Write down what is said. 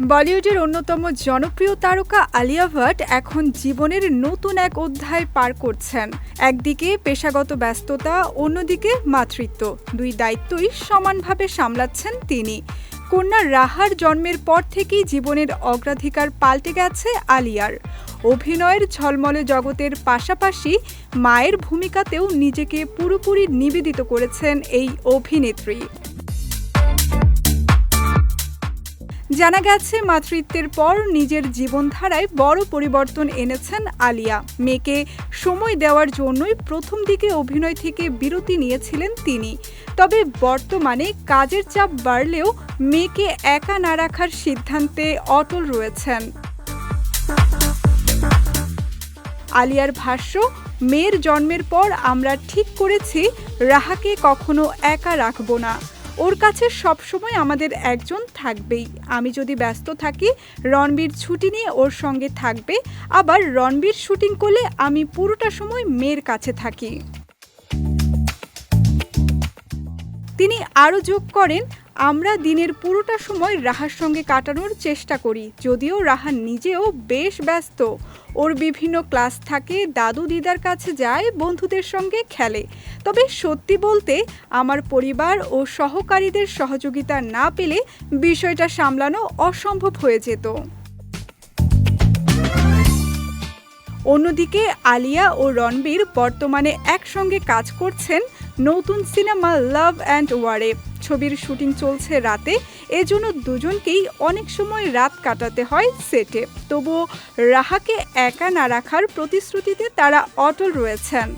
বলিউডের অন্যতম জনপ্রিয় তারকা আলিয়া ভাট এখন জীবনের নতুন এক অধ্যায় পার করছেন। একদিকে পেশাগত ব্যস্ততা, অন্যদিকে মাতৃত্ব। দুই দায়িত্বই সমানভাবে সামলাচ্ছেন তিনি। কন্যা রাহার জন্মের পর থেকেই জীবনের অগ্রাধিকার পাল্টে গেছে আলিয়ার। অভিনয়ের ঝলমলে জগতের পাশাপাশি মায়ের ভূমিকাতেও নিজেকে পুরোপুরি নিবেদিত করেছেন এই অভিনেত্রী। জানা গেছে, মাতৃত্বের পর নিজের জীবনধারায় বড় পরিবর্তন এনেছেন আলিয়া। মেয়েকে সময় দেওয়ার জন্যই প্রথম দিকে অভিনয় থেকে বিরতি নিয়েছিলেন তিনি। তবে বর্তমানে কাজের চাপ বাড়লেও মেয়েকে একা না রাখার সিদ্ধান্তে অটল রয়েছেন। আলিয়ার ভাষ্য, মেয়ের জন্মের পর আমরা ঠিক করেছি, রাহাকে কখনো একা রাখব না। ওর কাছে সবসময় আমাদের একজন থাকবেই। আমি যদি ব্যস্ত থাকি, রণবীর ছুটি নিয়ে ওর সঙ্গে থাকবে। আবার রণবীর শুটিং করলে আমি পুরোটা সময় মেয়ের কাছে থাকি। তিনি আরও যোগ করেন আমরা দিনের পুরোটা সময় রাহার সঙ্গে কাটানোর চেষ্টা করি, যদিও রাহা নিজেও বেশ ব্যস্ত। ওর বিভিন্ন ক্লাস থাকে, দাদু দিদার কাছে যায়, বন্ধুদের সঙ্গে খেলে। তবে সত্যি বলতে, আমার পরিবার ও সহকারীদের সহযোগিতা না পেলে বিষয়টা সামলানো অসম্ভব হয়ে যেত। অন্যদিকে, আলিয়া ও রণবীর বর্তমানে একসঙ্গে কাজ করছেন নতুন সিনেমা লাভ অ্যান্ড ওয়ারে ছবির শুটিং চলছে রাতে। এজন্য দুজনকেই অনেক সময় রাত কাটাতে হয় সেটে। তবুও রাহাকে একা না রাখার প্রতিশ্রুতিতে তারা অটল রয়েছেন।